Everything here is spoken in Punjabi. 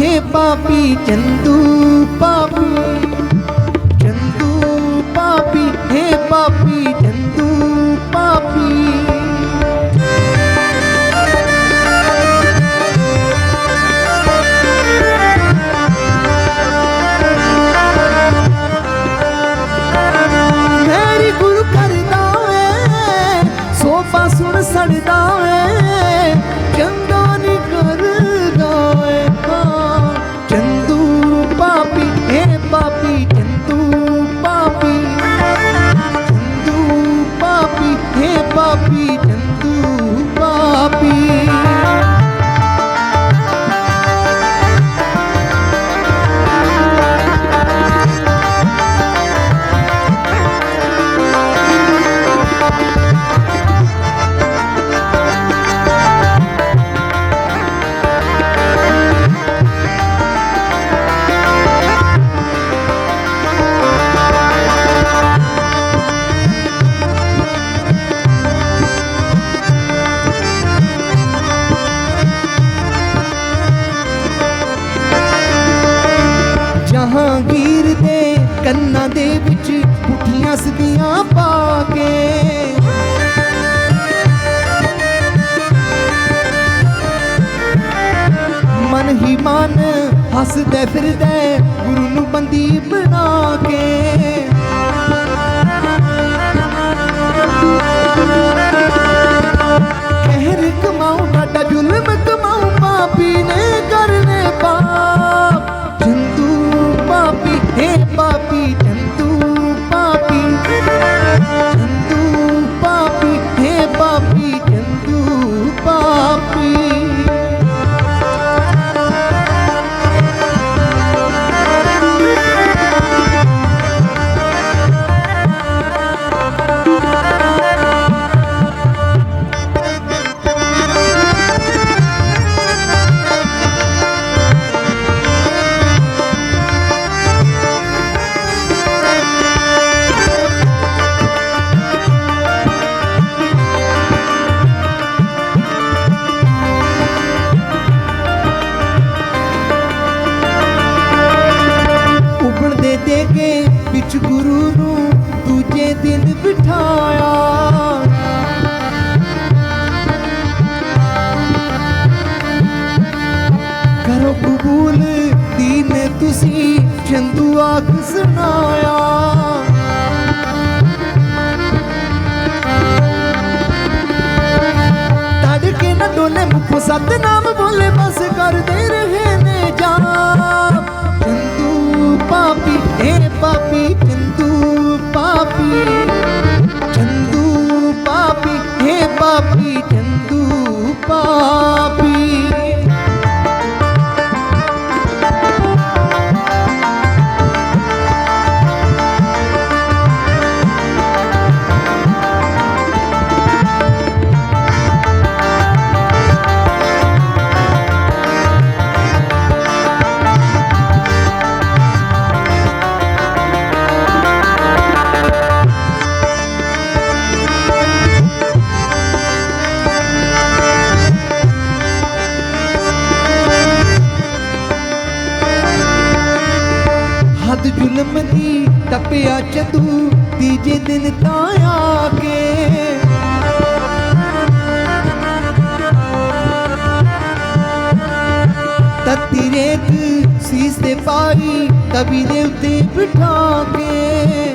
ਹੇ ਪਾਪੀ ਚੰਦੂ ਪਾਪੀ ਚੰਦੂ ਪਾਪੀ, ਹੇ ਪਾਪੀ ਚੰਦੂ ਪਾਪੀ। ਮੇਰੀ ਗੁਰੂ ਕਰਦਾ ਏ ਸੋਫਾ ਸੁਣ ਸੜਦਾ ਏ ਪਾ ਕੇ ਮਨ ਹੀ ਮਨ ਹੱਸਦੇ ਫਿਰਦੇ ਗੁਰੂ ਨੂੰ ਬੰਦੀ ਬਣਾ ਕੇ ਕਹਿਰ ਕਮਾਉ ਸਾਡਾ ਜ਼ੁਲਮ ਕਮਾਉ, ਪਾਪੀ ਨੇ ਕਰਨੇ ਪਾਪ। ਚੰਦੂ ਪਾਪੀ ਹੈ ਪਾਪੀ ਕੇ ਵਿੱਚ ਗੁਰੂ ਨੂੰ ਦੂਜੇ ਦਿਨ ਬਿਠਾਇਆ। ਕਰੋ ਕਬੂਲ ਦੀਨ ਤੁਸੀਂ, ਚੰਦੂ ਆਖ ਸੁਣਾਇਆ। ਤੜਕੇ ਨਾ ਡੋਲੇ ਮੁਖੋਂ ਸਤਨਾਮ ਬੋਲੇ ਬਸ ਕਰਦੇ ਰਹੇ ਨੇ ਜਾਪ ਚੰਦੂ ਜ਼ੁਲਮ ਦੀ ਟੱਪਿਆ ਚੰਦੂ ਤੀਜੇ ਦਿਨ ਤਾਂ ਆ ਕੇ। ਤਤੀ ਰੇਤ ਸੀਸ ਤੇ ਪਾਈ ਤਬੀ ਦੇ ਉੱਤੇ ਬਿਠਾ ਕੇ।